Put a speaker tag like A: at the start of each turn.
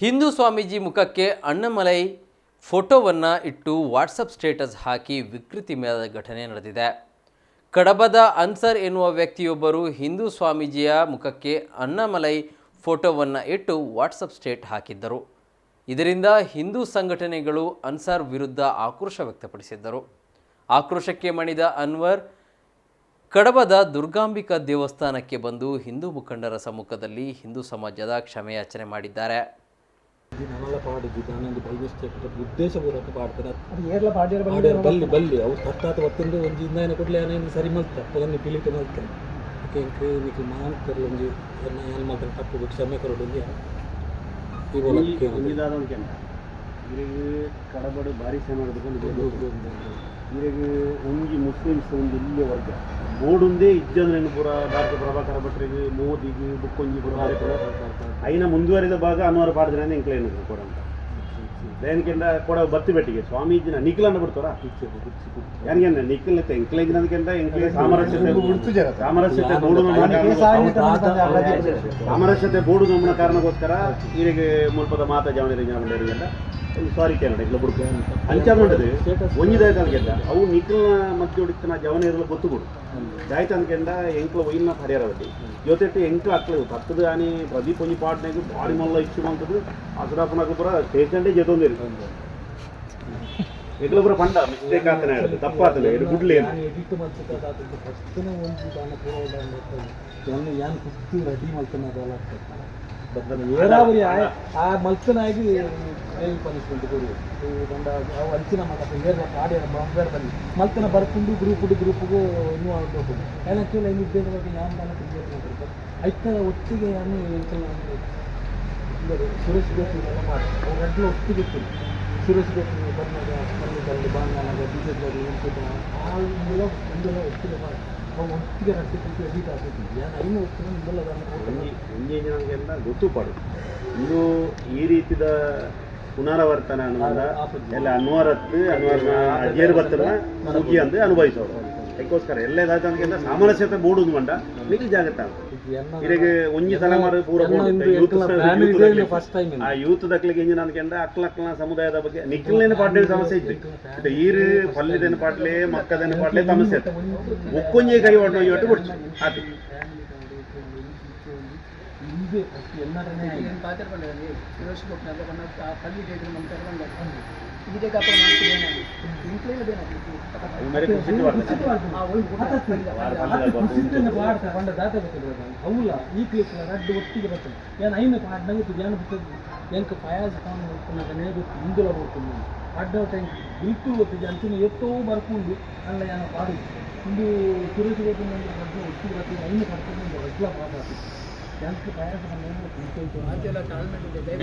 A: ಹಿಂದೂ ಸ್ವಾಮೀಜಿ ಮುಖಕ್ಕೆ ಅಣ್ಣಮಲೈ ಫೋಟೋವನ್ನು ಇಟ್ಟು ವಾಟ್ಸಪ್ ಸ್ಟೇಟಸ್ ಹಾಕಿ ವಿಕೃತಿ ಮೇಳದ ಘಟನೆ ನಡೆದಿದೆ. ಕಡಬದ ಅನ್ಸರ್ ಎನ್ನುವ ವ್ಯಕ್ತಿಯೊಬ್ಬರು ಹಿಂದೂ ಸ್ವಾಮೀಜಿಯ ಮುಖಕ್ಕೆ ಅಣ್ಣಮಲೈ ಫೋಟೋವನ್ನು ಇಟ್ಟು ವಾಟ್ಸಪ್ ಸ್ಟೇಟ್ ಹಾಕಿದ್ದರು. ಇದರಿಂದ ಹಿಂದೂ ಸಂಘಟನೆಗಳು ಅನ್ಸರ್ ವಿರುದ್ಧ ಆಕ್ರೋಶ ವ್ಯಕ್ತಪಡಿಸಿದ್ದರು. ಆಕ್ರೋಶಕ್ಕೆ ಮಣಿದ ಅನ್ವರ್ ಕಡಬದ ದುರ್ಗಾಂಬಿಕಾ ದೇವಸ್ಥಾನಕ್ಕೆ ಬಂದು ಹಿಂದೂ ಮುಖಂಡರ ಸಮ್ಮುಖದಲ್ಲಿ ಹಿಂದೂ ಸಮಾಜದ ಕ್ಷಮೆಯಾಚನೆ ಮಾಡಿದ್ದಾರೆ.
B: ಇದು ನಾನೆಲ್ಲ ಪಾಡಿದ್ದು ನಾನೊಂದು ಬೈ ಮಿಸ್ಟೇಕ್ ಉದ್ದೇಶಪೂರ್ವಕ ಪಾಡ್ತಾರೆ
C: ಅದು ಏರ್ಲ ಪಾಡ್ಯರ
B: ಆಡೆ ಬಲ್ಲಿ ಬಲ್ಲಿ ಅವು ತಟ್ಟಾತ ಒತ್ತಂದು ಒಂಜಿ ಇಂದಾಯನ ಕೊಡ್ಲಿ ಆನೆ ಸರಿ ಮಲ್ತ. ಅದನ್ನು ಪಿಲಿಟ ಮಲ್ತ. ಓಕೆ ಇಂಕ್ರೆ ಮಾನ್ ಮಾಂಕರ್ ಒಂಜಿ ಏನು ಮಾತ್ರ ತಪ್ಪು ಬಿಟ್ಟು ಕ್ಷಮೆ ಕೊರಡು ಒಂಜಿ. ಈ ಬೋಲಕ್ಕೆ
D: ಒಂಜಿದಾದವನಿಗೆಂಡ ಇರಿಗೆ ಕಡಬಡು ಭಾರಿ ಶ್ರಮ ಹಿಡಿದುಕೊಂಡು ಇರಿಗೆ ಒಂಜಿ ಮುಸ್ಲಿಮ್ಸ್ ಒಂದು ಇಲ್ಲಿ ವರ್ಗ ಬೋಡುಂದೇ ಇಜ್ಜಂದ್ರೇನು ಪುರ ಭಾರತ ಪ್ರಭಾಕರ ಭಟ್ರಿಗೆ ಮೋದಿಗೆ ಬುಕ್ಕೊಂಜಿ ಪೂರ ಐನ ಮುಂದುವರಿದ ಭಾಗ ಅನ್ವರ ಪಾಡ್ದ್ರೆ ಎಂಕ್ಲೇನು ಕೊಡ ಅಂತ. ಕೊಡ ಬತ್ತಿ ಬೆಟ್ಟಿಗೆ. ಸ್ವಾಮೀಜಿನ ನಿಖಿಲನ್ನ ಬಿಡ್ತಾರ? ಯಾರಿಗೆಂದ ನಿಖಿಲ್ ಎಂಕ್ಲೇಜ್ ಅದಕ್ಕೆಂದ ಎಂಕ್ಲೇ ಸಾಮರಸ್ಯತೆ ಸಾಮರಸ್ಯತೆ ಬೋಡು ಸಾಮರಸ್ಯತೆ ಬೋಡು ನಮ್ಮ ಕಾರಣಕ್ಕೋಸ್ಕರ ಇವರಿಗೆ ಮುಲ್ಪದ ಮಾತ ಜವನ ಜವನರಿಗೆಲ್ಲ ಸಾರಿ ಕೇಳೋಣ ಇಲ್ಲ ಬಿಡ್ಕೊ ಅಂಚಾದ ನೋಡಿದ್ರೆ ಒಂಜಿದಾಯ್ತು ಅದಕ್ಕೆಲ್ಲ ಅವು ನಿಖಿಲ್ನ ಮಧ್ಯೆ ಹೊಡಿತನ ಜವನ ಗೊತ್ತು ಕೊಡು ಜಾಯ್ತು ಅನ್ಕೆಂಡ ಎಂಕ್ಲ ಒಯ್ಯ ಪರಿಹಾರ ಬಡ್ಡಿ ಜೊತೆಟ್ಟು ಎಂಕ್ಲ ಹಾಕ್ಲ ಇವತ್ತು ಹತ್ತದ ಆನಿ, ಪ್ರದೀಪ್ ಒಂಜಿ ಪಾಡ್ನಾಗ ಭಾರಿ ಮಲ್ಲ ಇಚ್ಚು ಮಾಡ್ತದ್ದು ಅಸರಾಪನಾಗ ಪುರ ಸ್ಟೇಷನ್ಡೇ ಜೊತೊಂದಿರಿ ಎಗ್ಲ ಪುರ ಪಂಡ ಮಿಸ್ಟೇಕ್ ಆತನ ಹೇಳಿದೆ. ತಪ್ಪಾತನ ಇದು ಗುಡ್ಲಿ
B: ನಾನು ಎಡಿಟ್ ಮಲ್ತದ ಅದಕ್ಕೆ ಫಸ್ಟ್ನೇ ಒಂದು ದಾನ ಪೂರ ಯಾನ್ ಕುಸ್ತಿ ರೆಡಿ ಮಾಡ್ತಾನೆ ಅದೆಲ್ಲ ಏರಾವರಿ ಆ ಕೊಡು ಬಂದ ಅವು ಅಂಚಿನ ಬರ್ಕೊಂಡು ಗ್ರೂಪ್ ಗ್ರೂಪ್ಗೂ ಇನ್ನೂ ಆಗ್ಬೇಕು ಏನಕ್ಕೆ ಏನಿದ್ದೇನೆ ಬಗ್ಗೆ ಯಾವ ನಾನು ಕ್ರಿಯೇಟ್ ಮಾಡಿರ್ತಾರೆ ಐತ ಒಟ್ಟಿಗೆ ನಾನು ಸುರೇಶ್ ಬೇಕು ಇದೆಲ್ಲ ಮಾಡಿ. ಅವ್ರೆಲ್ಲ ಒಟ್ಟಿಗೆ ಇತ್ತು ಸುರೇಶ್ ಬೇಕು ಬಂದಾಗ ಬಂದಾಗ ಬಿಜೆಪಿ ಬಿ ಜೆ ಮೂಲ ಒಂದೆಲ್ಲ ಒಟ್ಟಿಗೆ ಮಾಡಿ. ಒಟ್ಟಿಗೆ ಎಡಿಟ್ ಐನು
D: ಗೊತ್ತು ಪಡು. ಇದು ಈ ರೀತಿದ ಪುನರಾವರ್ತನೆ ಅನ್ನೋದ ಎಲ್ಲ ಅನ್ವರತ್ತು ಅನ್ವರ್ನ ಅಜೇರ್ ಬತ್ತನ ಮುಗಿ ಅಂದ್ರೆ ಅನುಭವಿಸೋರು. ಅದಕ್ಕೋಸ್ಕರ ಎಲ್ಲ ಇದಾದಂಗೆಲ್ಲ ಸಾಮರಸ್ಯತೆ ಮೂಡುದು ಮಂಡ ಮಿಗಿಲ್ ಜಾಗತ್ತ ಇರಿಗೆ ಒಂಜಿ ತಲೆಮಾರು ಪೂರ ಆ ಯೂತ್ ದಕ್ಲಿಗೆ ಇಂಜಿನ ಅನ್ಕೊಂಡ ಅಕ್ಲ ಅಕ್ಲ ಸಮುದಾಯದ ಬಗ್ಗೆ ನಿಖಿಲ್ನೇನು ಪಾಟ್ಲೆ ಸಮಸ್ಯೆ ಇತ್ತು. ಈರು ಪಲ್ಲಿದೇನು ಪಾಟ್ಲೆ ಮಕ್ಕದೇನು ಪಾಟ್ಲೆ ಸಮಸ್ಯೆ ಇತ್ತು. ಒಕ್ಕೊಂಜಿ ಕೈ ಒಟ್ಟು ಒಟ್ಟು ಬಿಡ್ತು. ಆತು
B: ಹಿಂದೆ ಅಷ್ಟು ಎಲ್ಲರನ್ನೇ
C: ಏನು ಪಾತಿರ್ಕೊಂಡ್ರೆ ಸುರೇಶ್ ಭಟ್ ಅಂತ ಬಂದ ಕಲ್ಲಿ ಡೇಟ್ ನಮ್ಮ ಕರ್ಕೊಂಡು ಇದೇ ಕಾಪಡ ಮಾಡ್ತಿದ್ದೇನೆ
D: ಬರ್ತದೆ
B: ಪಾಡ್ತಾರೆ ಪಂಡ ದಾಟ ಅವಲ್ಲ ಈ ಕ್ಲಿಪ್ ರಡ್ಡು ಒಟ್ಟಿಗೆ ಬರ್ತದೆ. ಏನು ಐನ ಪಾಡ್ನಂಗೆ ಏನು ಬಿಟ್ಟದ್ದು? ಎಂಕ ಪಯಾಸ ಕಾಣ್ ಬರ್ಕೊಂಡಾಗ ನೇ ಗೊತ್ತು ಹಿಂದುಲ ಬರ್ಕೊಂಡು ಅಡ್ಡ ಟೈಮ್ ಬಿಲ್ಕುಲ್ ಗೊತ್ತಿದೆ ಅಂತಿನ ಎತ್ತೋ ಬರ್ಕೊಂಡು ಅಲ್ಲ ಏನೋ ಪಾಡು. ಇಂದು ಸುರೇಶ್ ಗೊತ್ತಿನ ಬಗ್ಗೆ ಒಟ್ಟಿಗೆ ಬರ್ತೀನಿ ಐನು ಕರ್ಕೊಂಡು ರಡ್ಲ ಪಾಠ ಪಯಾಸ ಕಾಣ್
C: ಅದೆಲ್ಲ ತಾಳ್ಮೆ ಇದೆ